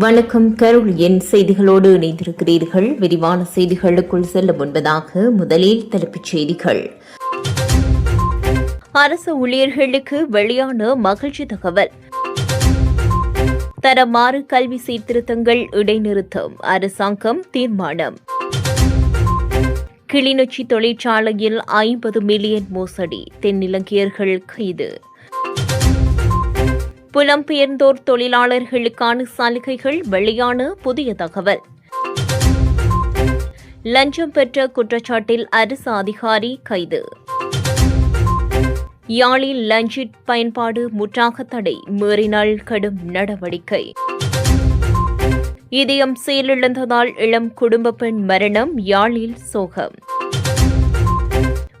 வணக்கம் கருள் என் செய்திகளோடு இணைந்திருக்கிறீர்கள். விரிவான செய்திகளுக்குள் செல்ல முன்பதாக முதலில் தலைப்புச் செய்திகள். அரசு ஊழியர்களுக்கு வெளியான மகிழ்ச்சி தகவல். தரமாறு கல்வி சீர்திருத்தங்கள் இடைநிறுத்தம். அரசாங்கம் தீர்மானம். கிளிநொச்சி தொழிற்சாலையில் ஐம்பது மில்லியன் மோசடி. தென்னிலங்கையர்கள் கைது. புலம்பெயர்ந்தோர் தொழிலாளர்களுக்கான சலுகைகள் வெளியான புதிய தகவல். லஞ்சம் பெற்ற குற்றச்சாட்டில் அரசு அதிகாரி கைது. யாழில் லஞ்சிட் பயன்பாடு முற்றாக தடை மீறினால் கடும் நடவடிக்கை. இதயம் செயலிழந்ததால் இளம் குடும்ப பெண் மரணம் யாழில் சோகம்.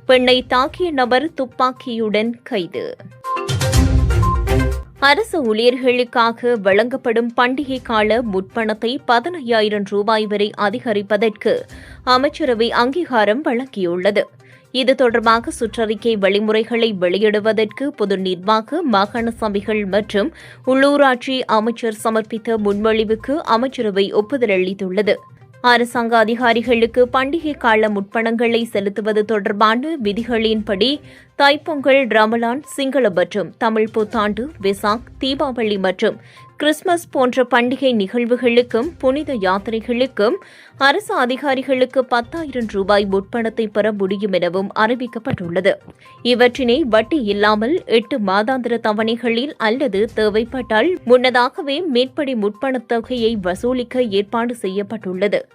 பெண்ணை தாக்கிய நபர் துப்பாக்கியுடன் கைது. அரசு ஊழியர்களுக்காக வழங்கப்படும் பண்டிகை கால முற்பணத்தை பதினையாயிரம் ரூபாய் வரை அதிகரிப்பதற்கு அமைச்சரவை அங்கீகாரம் வழங்கியுள்ளது. இது தொடர்பாக சுற்றறிக்கை வழிமுறைகளை வெளியிடுவதற்கு பொது நிர்வாக மாகாண சபைகள் மற்றும் உள்ளூராட்சி அமைச்சர் சமர்ப்பித்த முன்மொழிவுக்கு அமைச்சரவை ஒப்புதல் அளித்துள்ளது. அரசாங்க அதிகாரிகளுக்கு பண்டிகை கால முற்பணங்களை செலுத்துவது தொடர்பான விதிகளின்படி தைப்பொங்கல் ரமலான் சிங்கள மற்றும் தமிழ் புத்தாண்டு விசாக் தீபாவளி மற்றும் கிறிஸ்துமஸ் போன்ற பண்டிகை நிகழ்வுகளுக்கும் புனித யாத்திரைகளுக்கும் அரசு அதிகாரிகளுக்கு பத்தாயிரம் ரூபாய் முற்பணத்தை பெற முடியும் எனவும் அறிவிக்கப்பட்டுள்ளது. இவற்றினை வட்டி இல்லாமல் எட்டு மாதாந்திர தவணைகளில் அல்லது தேவைப்பட்டால் முன்னதாகவே மேற்படி முற்பணத் தொகையை வசூலிக்க ஏற்பாடு செய்யப்பட்டுள்ளது.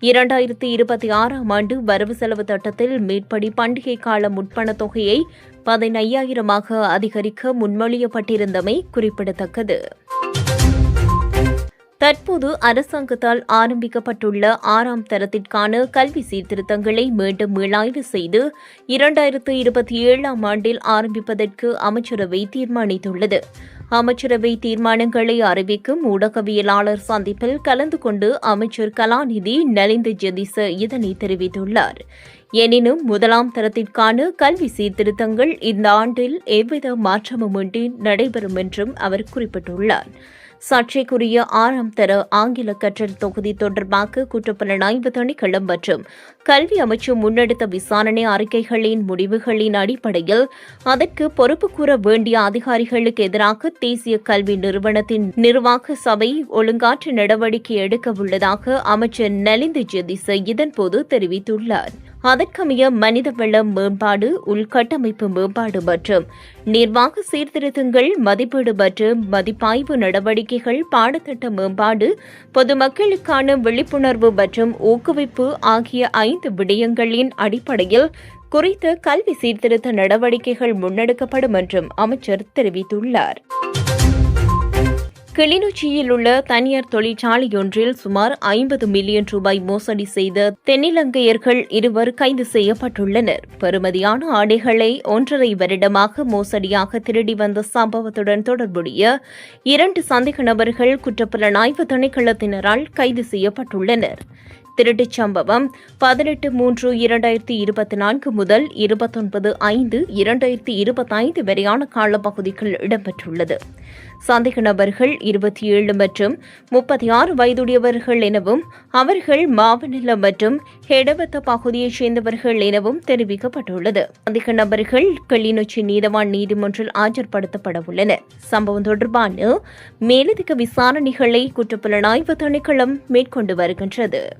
இரண்டாயிரத்தி இருபத்தி ஆறாம் ஆண்டு வரவு செலவு திட்டத்தில் மேற்படி பண்டிகை கால முற்பணத் தொகையை பதினையாயிரமாக அதிகரிக்க முன்மொழியப்பட்டிருந்தமை குறிப்பிடத்தக்கது. தற்போது அரசாங்கத்தால் ஆரம்பிக்கப்பட்டுள்ள ஆறாம் தரத்திற்கான கல்வி சீர்திருத்தங்களை மீண்டும் மீளாய்வு செய்து இரண்டாயிரத்து இருபத்தி ஏழாம் ஆண்டில் ஆரம்பிப்பதற்கு அமைச்சரவை தீர்மானித்துள்ளது. அமைச்சரவை தீர்மானங்களை அறிவிக்கும் ஊடகவியலாளர் சந்திப்பில் கலந்து கொண்டு அமைச்சர் கலாநிதி நலிந்த ஜெதிச இதனை தெரிவித்துள்ளார். எனினும் முதலாம் தரத்திற்கான கல்வி சீர்திருத்தங்கள் இந்த ஆண்டில் எவ்வித மாற்றமுமின்றி நடைபெறும் என்றும் அவர் குறிப்பிட்டுள்ளார். சர்ச்சைக்குரிய ஆறாம் தர ஆங்கில கற்றல் தொகுதி தொடர்பாக குற்றப்புலனாய்வு திணைக்களம் மற்றும் கல்வி அமைச்சு முன்னெடுத்த விசாரணை அறிக்கைகளின் முடிவுகளின் அடிப்படையில் அதற்கு பொறுப்பு கூற வேண்டிய அதிகாரிகளுக்கு எதிராக தேசிய கல்வி நிறுவனத்தின் நிர்வாக சபை ஒழுங்காற்று நடவடிக்கை எடுக்க உள்ளதாக அமைச்சர் நலிந்து ஜெதிச இதன்போது தெரிவித்துள்ளார். அதற்கமைய மனிதவள மேம்பாடு உள்கட்டமைப்பு மேம்பாடு மற்றும் நிர்வாக சீர்திருத்தங்கள் மதிப்பீடு மற்றும் மதிப்பாய்வு நடவடிக்கைகள் பாடத்திட்ட மேம்பாடு பொதுமக்களுக்கான விழிப்புணர்வு மற்றும் ஊக்குவிப்பு ஆகிய ஐந்து விடயங்களின் அடிப்படையில் குறித்த கல்வி சீர்திருத்த நடவடிக்கைகள் முன்னெடுக்கப்படும் என்றும் அமைச்சர் தெரிவித்துள்ளார். கிளிநொச்சியில் உள்ள தனியார் தொழிற்சாலையொன்றில் சுமார் ஐம்பது மில்லியன் ரூபாய் மோசடி செய்த தென்னிலங்கையர்கள் இருவர் கைது செய்யப்பட்டுள்ளனர். பெறுமதியான ஆடைகளை ஒன்றரை வருடமாக மோசடியாக திருடி வந்த சம்பவத்துடன் தொடர்புடைய இரண்டு சந்தேக நபர்கள் குற்றப்புலனாய்வு திணைக்களத்தினரால் கைது செய்யப்பட்டுள்ளனர். திருட்டுச் சம்பவம் பதினெட்டு மூன்று இரண்டாயிரத்தி இருபத்தி நான்கு முதல் இருபத்தொன்பது ஐந்து இரண்டாயிரத்தி இருபத்தைந்து வரையான காலப்பகுதிக்குள் இடம்பெற்றுள்ளது. சந்தேக நபர்கள் இருபத்தி ஏழு மற்றும் முப்பத்தி ஆறு வயதுடையவர்கள் எனவும் அவர்கள் மாவநிலம் மற்றும் ஹெடவத்த பகுதியைச் சேர்ந்தவர்கள் எனவும் தெரிவிக்கப்பட்டுள்ளது. சந்தேக நபர்கள் கிளிநொச்சி நீதவான் நீதிமன்றில் ஆஜர்படுத்தப்பட உள்ளனர் சம்பவம் தொடர்பான மேலதிக விசாரணைகளை குற்றப்புலனாய்வு திணைக்களம் மேற்கொண்டு வருகின்றது.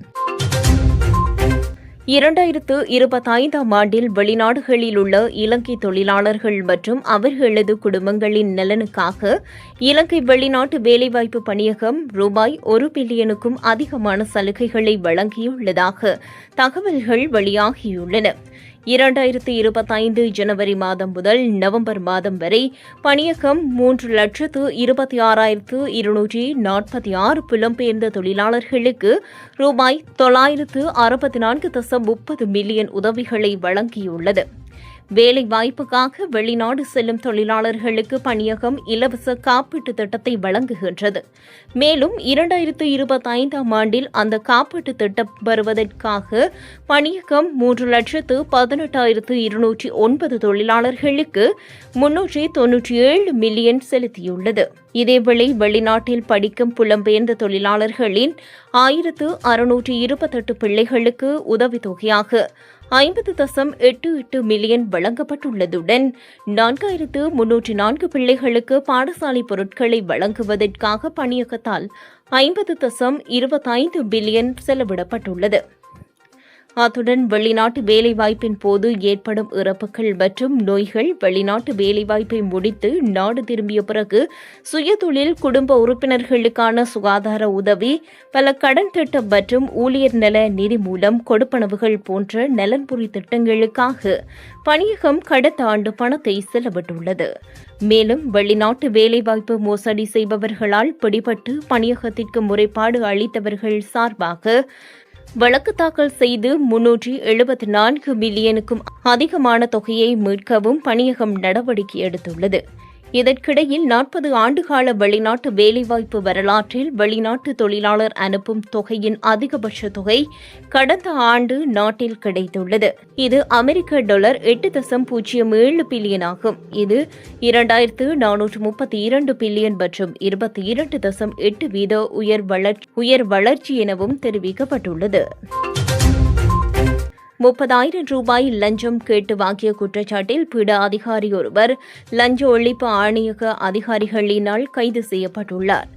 இரண்டாயிரத்து இருபத்தைந்தாம் ஆண்டில் வெளிநாடுகளில் உள்ள இலங்கை தொழிலாளர்கள் மற்றும் அவர்களது குடும்பங்களின் நலனுக்காக இலங்கை வெளிநாட்டு வேலைவாய்ப்பு பணியகம் ரூபாய் ஒரு பில்லியனுக்கும் அதிகமான சலுகைகளை வழங்கியுள்ளதாக தகவல்கள் வெளியாகியுள்ளன. இரண்டாயிரத்து இருபத்தைந்து ஜனவரி மாதம் முதல் நவம்பர் மாதம் வரை பணியகம் மூன்று லட்சத்து இருபத்தி ஆறாயிரத்து இருநூற்றி நாற்பத்தி ஆறு புலம்பெயர்ந்த தொழிலாளர்களுக்கு ரூபாய் தொள்ளாயிரத்து அறுபத்தி நான்கு தசம் முப்பது மில்லியன் உதவிகளை வழங்கியுள்ளது. வேலை வாய்ப்புக்காக வெளிநாடு செல்லும் தொழிலாளர்களுக்கு பணியகம் இலவச காப்பீட்டு திட்டத்தை வழங்குகின்றது. மேலும் இரண்டாயிரத்து இருபத்தைந்தாம் ஆண்டில் அந்த காப்பீட்டு திட்டம் வருவதற்காக பணியகம் மூன்று லட்சத்து பதினெட்டாயிரத்து இருநூற்றி ஒன்பது தொழிலாளர்களுக்கு முன்னூற்றி தொன்னூற்றி ஏழு மில்லியன் செலுத்தியுள்ளது. இதேவேளை வெளிநாட்டில் படிக்கும் புலம்பெயர்ந்த தொழிலாளர்களின் ஆயிரத்து அறுநூற்று இருபத்தெட்டு பிள்ளைகளுக்கு உதவித்தொகையாக ஐம்பது தசம் எட்டு எட்டு மில்லியன் வழங்கப்பட்டுள்ளதுடன் நான்காயிரத்து முன்னூற்று நான்கு பிள்ளைகளுக்கு பாடசாலை பொருட்களை வழங்குவதற்காக பணியகத்தால் ஐம்பது தசம் இருபத்தைந்து பில்லியன் செலவிடப்பட்டுள்ளது. அத்துடன் வெளிநாட்டு வேலைவாய்ப்பின் போது ஏற்படும் இறப்புகள் மற்றும் நோய்கள் வெளிநாட்டு வேலைவாய்ப்பை முடித்து நாடு திரும்பிய பிறகு சுயதொழில் குடும்ப உறுப்பினர்களுக்கான சுகாதார உதவி பல கடன் திட்டம் மற்றும் ஊழியர் நல நிதி மூலம் கொடுப்பனவுகள் போன்ற நலன்புரி திட்டங்களுக்காக பணியகம் கடந்த ஆண்டு பணத்தை செலவிட்டுள்ளது. மேலும் வெளிநாட்டு வேலைவாய்ப்பு மோசடி செய்பவர்களால் பிடிபட்டு பணியகத்திற்கு முறைப்பாடு அளித்தவர்கள் சார்பாக வழக்கு தாக்கல் செய்து முன்னூற்றி எழுபத்தி நான்கு மில்லியனுக்கும் அதிகமான தொகையை மீட்கவும் பணியகம் நடவடிக்கை எடுத்துள்ளது. இதற்கிடையில் நாற்பது ஆண்டுகால வெளிநாட்டு வேலைவாய்ப்பு வரலாற்றில் வெளிநாட்டு தொழிலாளர் அனுப்பும் தொகையின் அதிகபட்ச தொகை கடந்த ஆண்டு நாட்டில் கிடைத்துள்ளது. இது அமெரிக்க டாலர் எட்டு தசம் பூஜ்ஜியம் ஏழு பில்லியன் ஆகும். இது இரண்டாயிரத்து நானூற்று முப்பத்தி இரண்டு பில்லியன் மற்றும் இருபத்தி இரண்டு தசம் எட்டு வீத உயர் வளர்ச்சி உயர் வளர்ச்சி எனவும் தெரிவிக்கப்பட்டுள்ளது. முப்பதாயிரம் ரூபாய் லஞ்சம் கேட்டு வாங்கிய குற்றச்சாட்டில் பிட அதிகாரி ஒருவர் லஞ்ச ஒழிப்பு ஆணையக அதிகாரிகளினால் கைது செய்யப்பட்டுள்ளார்.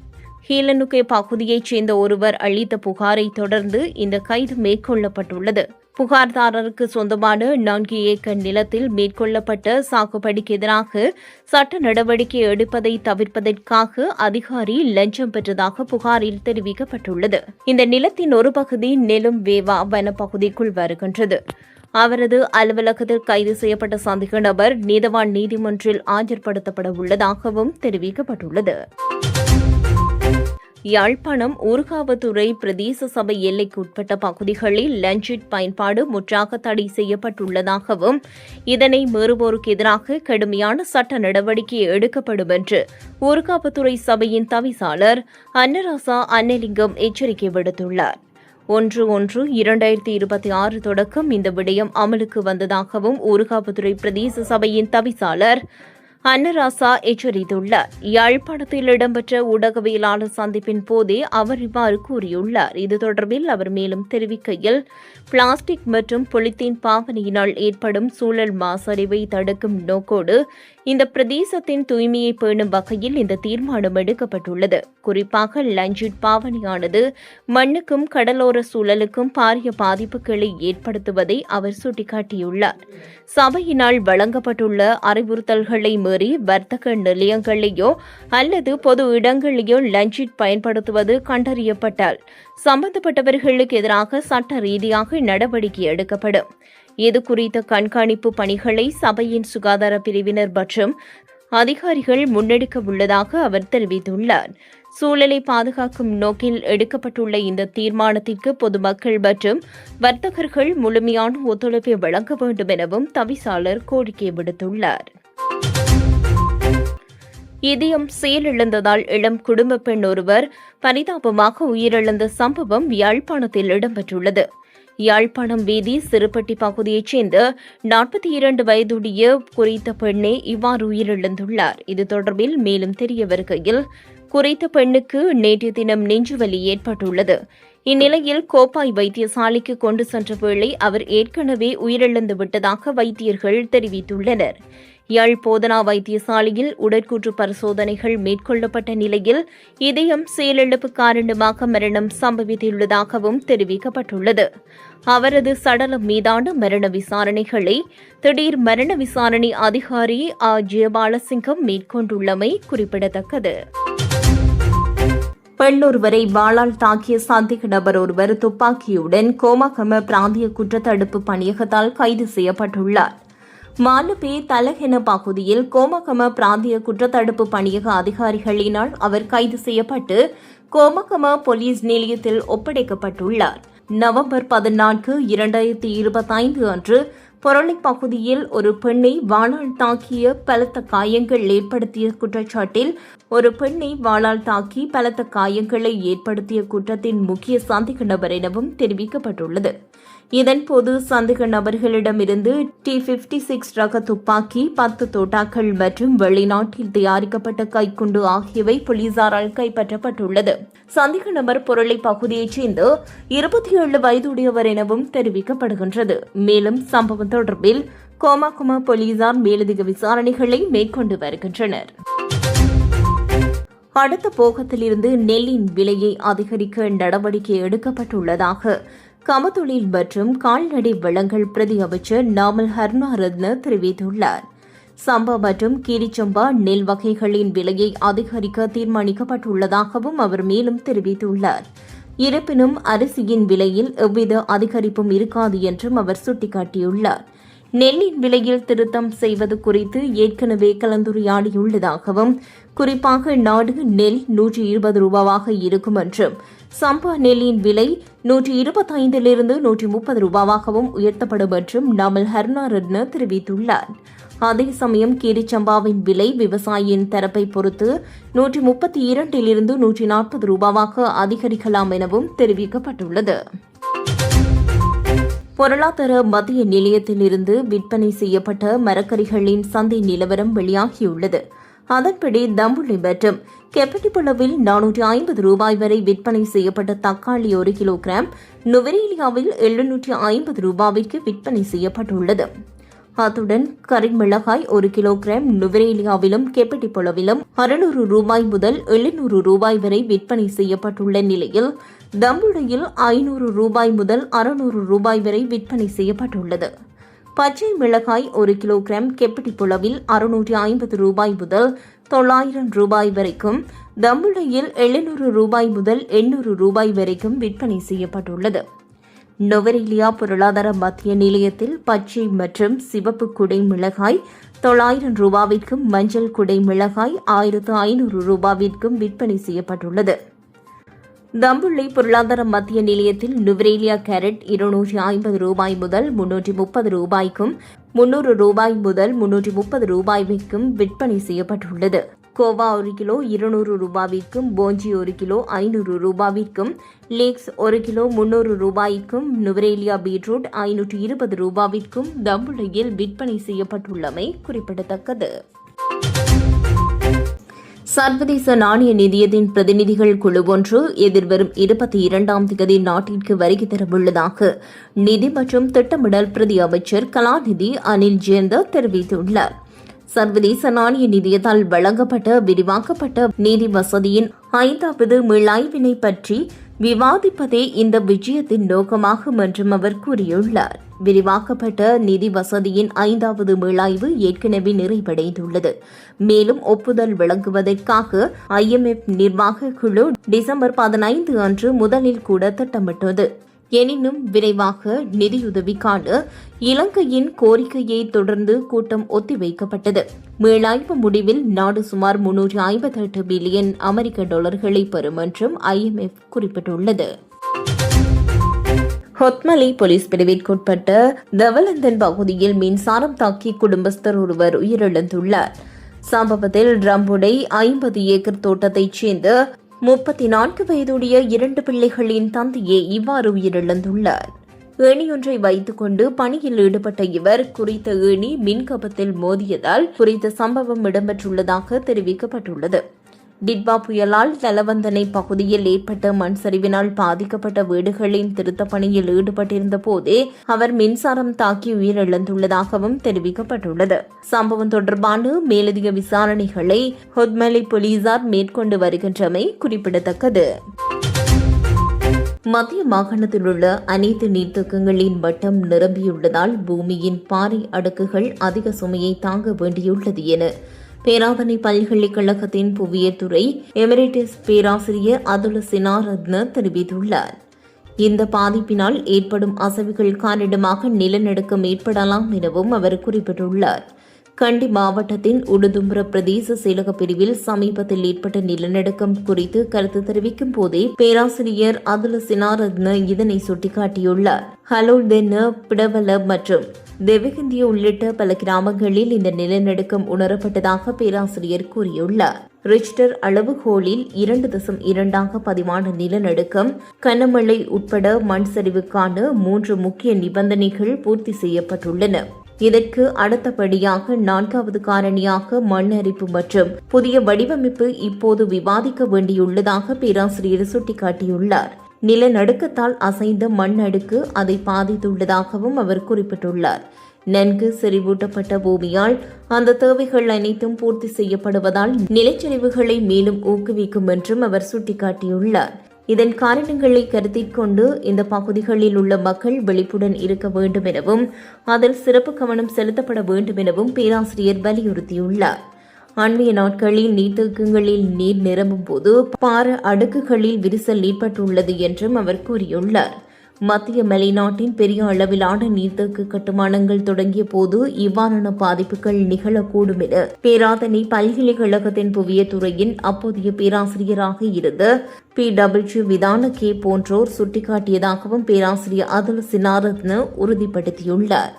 ஹீலனுகே பகுதியைச் சேர்ந்த ஒருவர் அளித்த புகாரை தொடர்ந்து இந்த கைது மேற்கொள்ளப்பட்டுள்ளது. புகார்தாரருக்கு சொந்தமான நான்கு ஏக்கர் நிலத்தில் மேற்கொள்ளப்பட்ட சாகுபடிக்கு எதிராக சட்ட நடவடிக்கை எடுப்பதை தவிர்ப்பதற்காக அதிகாரி லஞ்சம் பெற்றதாக புகாரில் தெரிவிக்கப்பட்டுள்ளது. இந்த நிலத்தின் ஒரு பகுதி நெலும் வேவா வனப்பகுதிக்குள் வருகின்றது. அவரது அலுவலகத்தில் கைது செய்யப்பட்ட சந்தேக நபர் நீதவான் நீதிமன்றில் ஆஜர்படுத்தப்பட உள்ளதாகவும் தெரிவிக்கப்பட்டுள்ளது. யாழ்ப்பாணம் ஊர்காவத்துறை பிரதேச சபை எல்லைக்குட்பட்ட பகுதிகளில் லஞ்சிட் பயன்பாடு முற்றாக தடை செய்யப்பட்டுள்ளதாகவும் இதனை மீறுவோருக்கு எதிராக கடுமையான சட்ட நடவடிக்கை எடுக்கப்படும் என்று ஊர்காவத்துறை சபையின் தவிசாளர் அன்னராசா அன்னலிங்கம் எச்சரிக்கை விடுத்துள்ளார். ஒன்று ஒன்று இரண்டாயிரத்தி இருபத்தி ஆறு தொடக்கம் இந்த விடயம் அமலுக்கு வந்ததாகவும் ஊர்காவத்துறை பிரதேச சபையின் தவிசாளர் அன்னராசா எச்சரித்துள்ளார். யாழ்ப்பாணத்தில் இடம்பெற்ற ஊடகவியலாளர் சந்திப்பின் போதே அவர் இவ்வாறு கூறியுள்ளார். இது தொடர்பில் அவர் மேலும் தெரிவிக்கையில் பிளாஸ்டிக் மற்றும் பொலித்தீன் பாவனையினால் ஏற்படும் சூழல் மாசடைவை தடுக்கும் நோக்கோடு இந்த பிரதேசத்தின் தூய்மையை பேணும் வகையில் இந்த தீர்மானம் எடுக்கப்பட்டுள்ளது. குறிப்பாக லஞ்சிட் பாவனையானது மண்ணுக்கும் கடலோர சூழலுக்கும் பாரிய பாதிப்புகளை ஏற்படுத்துவதை அவர் சுட்டிக்காட்டியுள்ளார். சபையினால் வழங்கப்பட்டுள்ள அறிவுறுத்தல்களை மீறி வர்த்தக நிலையங்களையோ அல்லது பொது இடங்களையோ லஞ்சிட் பயன்படுத்துவது கண்டறியப்பட்டால் சம்பந்தப்பட்டவர்களுக்கு எதிராக சட்ட ரீதியாக நடவடிக்கை எடுக்கப்படும். இது குறித்த கண்காணிப்பு பணிகளை சபையின் சுகாதார பிரிவினர் மற்றும் அதிகாரிகள் முன்னெடுக்க உள்ளதாக அவர் தெரிவித்துள்ளார். சூழலை பாதுகாக்கும் நோக்கில் எடுக்கப்பட்டுள்ள இந்த தீர்மானத்திற்கு பொதுமக்கள் மற்றும் வர்த்தகர்கள் முழுமையான ஒத்துழைப்பை வழங்க வேண்டும் எனவும் தவிசாளர் கோரிக்கை விடுத்துள்ளார். இதயம் செயலிழந்ததால் இளம் குடும்ப பெண் ஒருவர் பரிதாபமாக உயிரிழந்த சம்பவம் யாழ்ப்பாணத்தில் இடம்பெற்றுள்ளது. யாழ்ப்பாணம் வீதி சிறுபட்டி பகுதியைச் சேர்ந்த நாற்பத்தி இரண்டு வயதுடைய குறித்த பெண்ணே இவ்வாறு உயிரிழந்துள்ளார். இது தொடர்பில் மேலும் தெரிய வருகையில் குறித்த பெண்ணுக்கு நேற்றைய தினம் நெஞ்சுவலி ஏற்பட்டுள்ளது. இந்நிலையில் கோப்பாய் வைத்தியசாலைக்கு கொண்டு சென்ற வேளை அவர் ஏற்கனவே உயிரிழந்து விட்டதாக வைத்தியர்கள் தெரிவித்துள்ளனர். யாழ் போதனா வைத்தியசாலையில் உடற்கூற்று பரிசோதனைகள் மேற்கொள்ளப்பட்ட நிலையில் இதயம் செயலிழப்பு காரணமாக மரணம் சம்பவித்துள்ளதாகவும் தெரிவிக்கப்பட்டுள்ளது. அவரது சடலம் மீதான மரண விசாரணைகளை திடீர் மரண விசாரணை அதிகாரி ஆ. ஜெயபாலசிங்கம் மேற்கொண்டுள்ளமை குறிப்பிடத்தக்கது. பெண்ணொருவரை வாளால் தாக்கிய சந்தேக நபர் ஒருவர் துப்பாக்கியுடன் கோமாகம பிராந்திய குற்றத்தடுப்பு பணியகத்தால் கைது செய்யப்பட்டுள்ளார். மாலுபே தலகென பகுதியில் கோமகம பிராந்திய குற்றத்தடுப்பு பணியக அதிகாரிகளினால் அவர் கைது செய்யப்பட்டு கோமகம போலீஸ் நிலையத்தில் ஒப்படைக்கப்பட்டுள்ளார். நவம்பர் பதினான்கு இரண்டாயிரத்தி இருபத்தைந்து அன்று பொருளை பகுதியில் ஒரு பெண்ணை வாளால் தாக்கிய பலத்த காயங்கள் ஏற்படுத்திய குற்றச்சாட்டில் ஒரு பெண்ணை வாளால் தாக்கி பலத்த காயங்களை ஏற்படுத்திய குற்றத்தின் முக்கிய சந்தேக நபர் எனவும் தெரிவிக்கப்பட்டுள்ளது. இதன்போது சந்தேக நபர்களிடமிருந்து டி பிப்டி சிக்ஸ் ரக துப்பாக்கி பத்து தோட்டாக்கள் மற்றும் வெளிநாட்டில் தயாரிக்கப்பட்ட கைக்குண்டு ஆகியவை போலீசாரால் கைப்பற்றப்பட்டுள்ளது. சந்தேக நபர் பொருளை பகுதியைச் சேர்ந்து இருபத்தி ஏழு வயதுடையவர் எனவும் தெரிவிக்கப்படுகின்றது. மேலும் சம்பவம் தொடர்பில் கோமாகுமா போலீசார் மேலதிக விசாரணைகளை மேற்கொண்டு வருகின்றனர். அடுத்த போகத்திலிருந்து நெல்லின் விலையை அதிகரிக்க நடவடிக்கை எடுக்கப்பட்டுள்ளதாக கமத்தொழில் மற்றும் கால்நடை வளங்கள் பிரதி அமைச்சர் நாமல் ஹர்னாரத்ன தெரிவித்துள்ளார். சம்பா மற்றும் கீரிச்சம்பா நெல் வகைகளின் விலையை அதிகரிக்க தீர்மானிக்கப்பட்டுள்ளதாகவும் அவர் மேலும் தெரிவித்துள்ளார். இருப்பினும் அரிசியின் விலையில் எவ்வித அதிகரிப்பும் இருக்காது என்றும் அவர் சுட்டிக்காட்டியுள்ளார். நெல்லின் விலையில் திருத்தம் செய்வது குறித்து ஏற்கனவே கலந்துரையாடியுள்ளதாகவும் குறிப்பாக நாடு நெல் நூற்றி இருபது ரூபாவாக இருக்கும் என்றும் சம்பா நெல்லின் விலை நூற்றி இருபத்தைந்திலிருந்து நூற்றி முப்பது ரூபாவாகவும் உயர்த்தப்படும் என்றும் நாமல் ஹர்னாரட்ன தெரிவித்துள்ளார். அதே சமயம் கீரிச்சம்பாவின் விலை விவசாயியின் தரப்பை பொறுத்து நூற்றி முப்பத்தி இரண்டிலிருந்து நூற்றி நாற்பது ரூபாவாக அதிகரிக்கலாம் எனவும் தெரிவிக்கப்பட்டுள்ளது. பொருளாதார மத்திய நிலையத்திலிருந்து விற்பனை செய்யப்பட்ட மரக்கறிகளின் சந்தை நிலவரம் வெளியாகியுள்ளது. அதன்படி தம்புள்ளி மற்றும் கெப்பட்டிப்புளவில் நானூற்றி ஐம்பது ரூபாய் வரை விற்பனை செய்யப்பட்ட தக்காளி ஒரு கிலோகிராம் நுவரேலியாவில் எழுநூற்றி ஐம்பது ரூபாய்க்கு விற்பனை செய்யப்பட்டுள்ளது. அத்துடன் கரிமிளகாய் ஒரு கிலோகிராம் நுவரேலியாவிலும் கெப்பட்டிப்புளவிலும் அறுநூறு ரூபாய் முதல் எழுநூறு ரூபாய் வரை விற்பனை செய்யப்பட்டுள்ள நிலையில் தம்புடையில் ஐநூறு ரூபாய் முதல் அறுநூறு ரூபாய் வரை விற்பனை செய்யப்பட்டுள்ளது. பச்சை மிளகாய் ஒரு கிலோகிராம் கெப்பட்டிப்புளவில் அறுநூற்றி ஐம்பது ரூபாய் முதல் தொள்ளாயிரம் ரூபாய் வரைக்கும் தம்புளையில் எழுநூறு ரூபாய் முதல் எண்ணூறு ரூபாய் வரைக்கும் விற்பனை செய்யப்பட்டுள்ளது. நொவரேலியா பொருளாதார மத்திய நிலையத்தில் பச்சை மற்றும் சிவப்பு குடை மிளகாய் தொள்ளாயிரம் ரூபாவிற்கும் மஞ்சள் குடை மிளகாய் ஆயிரத்து ஐநூறு ரூபாவிற்கும் விற்பனை செய்யப்பட்டுள்ளது. தம்புள்ளி பொருளாதார மத்திய நிலையத்தில் நுவரேலியா கேரட் இருநூற்றி ஐம்பது ரூபாய் முதல் முன்னூற்றி முப்பது ரூபாய்க்கும் முன்னூறு ரூபாய் முதல் முன்னூற்றி முப்பது ரூபாய்க்கும் விற்பனை செய்யப்பட்டுள்ளது. கோவா ஒரு கிலோ இருநூறு ரூபாவிற்கும் போஞ்சி ஒரு கிலோ ஐநூறு ரூபாவிற்கும் லேக்ஸ் ஒரு கிலோ முன்னூறு ரூபாய்க்கும் நுவரேலியா பீட்ரூட் ஐநூற்று இருபது ரூபாவிற்கும் தம்புளையில் விற்பனை செய்யப்பட்டுள்ளமை குறிப்பிடத்தக்கது. சர்வதேச நாணய நிதியத்தின் பிரதிநிதிகள் குழு ஒன்று எதிர்வரும் இருபத்தி இரண்டாம் தேதி நாட்டிற்கு வருகை தரவுள்ளதாக நிதி மற்றும் திட்டமிடல் பிரதி அமைச்சர் கலாநிதி அனில் ஜெயந்தர் தெரிவித்துள்ளார். சர்வதேச நாணய நிதியத்தால் வழங்கப்பட்ட விரிவாக்கப்பட்ட நிதி வசதியின் ஐந்தாவது மீளாய்வினை பற்றி விவாதிப்பதே இந்த விஜயத்தின் நோக்கமாகும் என்றும் அவர் கூறியுள்ளார். விரிவாக்கப்பட்ட நிதி வசதியின் ஐந்தாவது மீளாய்வு ஏற்கனவே நிறைவடைந்துள்ளது. மேலும் ஒப்புதல் வழங்குவதற்காக ஐஎம்எஃப் நிர்வாக குழு டிசம்பர் பதினைந்து அன்று முதலில் கூட திட்டமிட்டது. எனினும் விரைவாக நிதியுதவிக்கான இலங்கையின் கோரிக்கையை தொடர்ந்து கூட்டம் ஒத்திவைக்கப்பட்டது. மீளாய்வு முடிவில் நாடு சுமார் முன்னூற்றி ஐம்பத்தெட்டு பில்லியன் அமெரிக்க டாலர்களை பெறும் என்றும் ஐஎம்எஃப் குறிப்பிட்டுள்ளது. ஹொத்மலை போலீஸ் பிரிவிற்குட்பட்ட தவலந்தன் பகுதியில் மின்சாரம் தாக்கி குடும்பஸ்தர் ஒருவர் உயிரிழந்துள்ளார். சம்பவத்தில் ரம்புடை ஐம்பது ஏக்கர் தோட்டத்தைச் சேர்ந்த முப்பத்தி நான்கு வயதுடைய இரண்டு பிள்ளைகளின் தந்தையே இவ்வாறு உயிரிழந்துள்ளார். ஏணியொன்றை வைத்துக்கொண்டு பணியில் ஈடுபட்ட இவர் குறித்த ஏணி மின்கபத்தில் மோதியதால் குறித்த சம்பவம் இடம்பெற்றுள்ளதாக தெரிவிக்கப்பட்டுள்ளது. டிட்பா புயலால் தலவந்தனை பகுதியில் ஏற்பட்ட மண் சரிவினால் பாதிக்கப்பட்ட வீடுகளின் திருத்தப் பணியில் ஈடுபட்டிருந்த போதே அவர் மின்சாரம் தாக்கி உயிரிழந்துள்ளதாகவும் தெரிவிக்கப்பட்டுள்ளது. சம்பவம் தொடர்பான மேலதிக விசாரணைகளை ஹொத்மலை போலீசார் மேற்கொண்டு வருகின்றமை குறிப்பிடத்தக்கது. மத்திய மாகாணத்தில் உள்ள அனைத்து நீர்த்தக்கங்களின் வட்டம் நிரம்பியுள்ளதால் பூமியின் பாறை அடுக்குகள் அதிக சுமையை தாங்க வேண்டியுள்ளது என பேராதனை பல்கலைக்கழகத்தின் புவியியல் துறை எமிரேட்டிஸ் பேராசிரியர் அதுல சினாரத்ன தெரிவித்துள்ளார். இந்த பாதிப்பினால் ஏற்படும் அசைவுகள் காரணமாக நிலநடுக்கம் ஏற்படலாம் எனவும் அவர் குறிப்பிட்டுள்ளார். கண்டி மாவட்டத்தின் உடுதும்புர பிரதேச செயலக பிரிவில் சமீபத்தில் ஏற்பட்ட நிலநடுக்கம் குறித்து கருத்து தெரிவிக்கும் போதே பேராசிரியர் அதுல சினாரத்ன இதனை சுட்டிக்காட்டியுள்ளார். ஹலோல் தென்ன பிடவல மற்றும் தெவகிந்திய உள்ளிட்ட பல கிராமங்களில் இந்த நிலநடுக்கம் உணரப்பட்டதாக பேராசிரியர் கூறியுள்ளார். ரிச்டர் அளவுகோலில் இரண்டு தசம் இரண்டாக பதிவான நிலநடுக்கம் கனமழை உட்பட மண் சரிவுக்கான மூன்று முக்கிய நிபந்தனைகள் பூர்த்தி செய்யப்பட்டுள்ளன. இதற்கு அடுத்தபடியாக நான்காவது காரணியாக மண் அரிப்பு மற்றும் புதிய வடிவமைப்பு இப்போது விவாதிக்க வேண்டியுள்ளதாக பேராசிரியர் சுட்டிக்காட்டியுள்ளார். நிலநடுக்கத்தால் அசைந்த மண் அடுக்கு அதை பாதித்துள்ளதாகவும் அவர் குறிப்பிட்டுள்ளார். நன்கு செறிவூட்டப்பட்ட பூமியால் அந்த தேவைகள் அனைத்தும் பூர்த்தி செய்யப்படுவதால் நிலச்சரிவுகளை மேலும் ஊக்குவிக்கும் என்றும் அவர் சுட்டிக்காட்டியுள்ளார். இதன் காரணங்களை கருத்தில் கொண்டு இந்த பகுதிகளில் உள்ள மக்கள் விழிப்புடன் இருக்க வேண்டும் எனவும் அதில் சிறப்பு கவனம் செலுத்தப்பட வேண்டும் எனவும் பேராசிரியர் வலியுறுத்தியுள்ளார். அண்மைய நாட்களில் நீர்த்தேக்கங்களில் நீர் நிரம்பும் போது பார அடுக்குகளில் விரிசல் ஏற்பட்டுள்ளது என்றும் அவர் கூறியுள்ளார். மத்திய மலைநாட்டின் பெரிய அளவிலான நீர்த்தேக்க கட்டுமானங்கள் தொடங்கிய போது இவ்வாறான பாதிப்புகள் நிகழக்கூடும் என பேராதனை பல்கலைக்கழகத்தின் புவியத்துறையின் அப்போதைய பேராசிரியராக இருந்த பி டபிள்யூ விதான கே போன்றோர் சுட்டிக்காட்டியதாகவும் பேராசிரியர் அதுல் சினாரத்ன உறுதிப்படுத்தியுள்ளார்.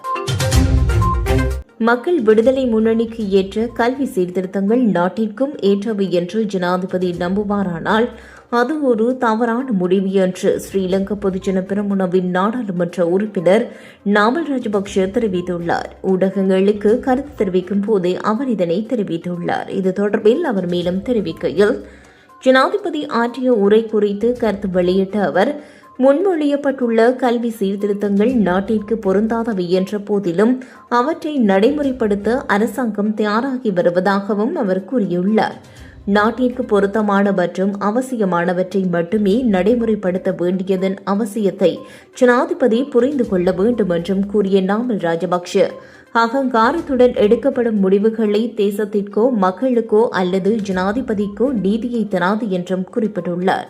மக்கள் விடுதலை முன்னணிக்கு ஏற்ற கல்வி சீர்திருத்தங்கள் நாட்டிற்கும் ஏற்றவை என்று ஜனாதிபதி நம்புவாரானால் அது ஒரு தவறான முடிவு என்று ஸ்ரீலங்கா பொதுஜன பெரமுனவின் நாடாளுமன்ற உறுப்பினர் நாமல் ராஜபக்ஷ தெரிவித்துள்ளார். ஊடகங்களுக்கு கருத்து தெரிவிக்கும் போதே அவர் இதனை தெரிவித்துள்ளார். இது தொடர்பில் அவர் மேலும் தெரிவிக்கையில் ஜனாதிபதி ஆற்றிய உரை குறித்து கருத்து வெளியிட்ட அவர் முன்மொழியப்பட்டுள்ள கல்வி சீர்திருத்தங்கள் நாட்டிற்கு பொருந்தாதவை என்ற போதிலும் அவற்றை நடைமுறைப்படுத்த அரசாங்கம் தயாராகி வருவதாகவும் அவர் கூறியுள்ளார். நாட்டிற்கு பொருத்தமான மற்றும் அவசியமானவற்றை மட்டுமே நடைமுறைப்படுத்த வேண்டியதன் அவசியத்தை ஜனாதிபதி புரிந்து கொள்ள வேண்டும் என்றும் கூறிய நாமல் ராஜபக்ஷ அகங்காரத்துடன் எடுக்கப்படும் முடிவுகளை தேசத்திற்கோ மக்களுக்கோ அல்லது ஜனாதிபதிக்கோ நீதியை தராது என்றும் குறிப்பிட்டுள்ளார்.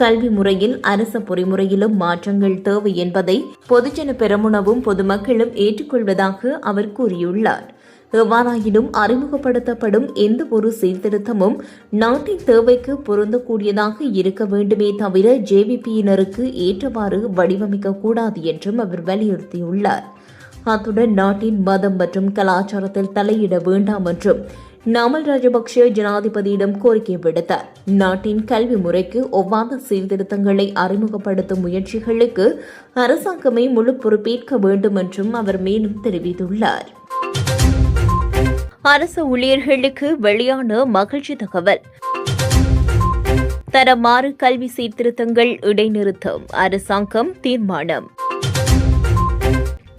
கல்வி முறையில் அரச பொறிமுறையிலும் மாற்றங்கள் தேவை என்பதை பொதுஜன பெரமுனவும் பொதுமக்களும் ஏற்றுக்கொள்வதாக அவர் கூறியுள்ளார். எவ்வாறாயினும் அறிமுகப்படுத்தப்படும் எந்த ஒரு சீர்திருத்தமும் நாட்டின் தேவைக்கு பொருந்தக்கூடியதாக இருக்க வேண்டுமே தவிர ஜேவிபியினருக்கு ஏற்றவாறு வடிவமைக்கக்கூடாது என்றும் அவர் வலியுறுத்தியுள்ளார். அத்துடன் நாட்டின் மதம் மற்றும் கலாச்சாரத்தில் தலையிட வேண்டாம் என்றும் நாமல் ராஜபக்ஷ ஜனாதிபதியிடம் கோரிக்கை விடுத்தார். நாட்டின் கல்வி முறைக்கு ஒவ்வாத சீர்திருத்தங்களை அறிமுகப்படுத்தும் முயற்சிகளுக்கு அரசாங்கமே முழு பொறுப்பேற்க வேண்டும் என்றும் அவர் மேலும் தெரிவித்துள்ளார். அரசு ஊழியர்களுக்கு வெளியான மகிழ்ச்சி தகவல். தரமாறு கல்வி சீர்திருத்தங்கள் இடைநிறுத்தம். அரசாங்கம் தீர்மானம்.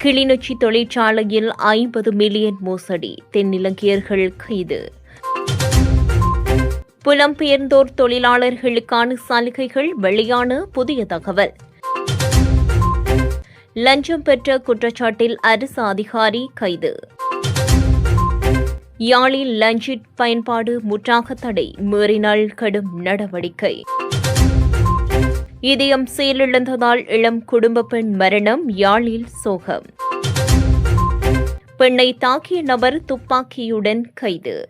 கிளிநொச்சி தொழிற்சாலையில் ஐம்பது மில்லியன் மோசடி. தென்னிலங்கையர்கள் கைது. புலம்பெயர்ந்தோர் தொழிலாளர்களுக்கான சலுகைகள் வெளியான புதிய தகவல். லஞ்சம் பெற்ற குற்றச்சாட்டில் அரசு அதிகாரி கைது. யாழில் லஞ்சிட் பயன்பாடு முற்றாக தடை. மீறினால் கடும் நடவடிக்கை. இதயம் செயலிழந்ததால் இளம் குடும்ப பெண் மரணம் யாழில் சோகம். பெண்ணை தாக்கிய நபர் துப்பாக்கியுடன் கைது.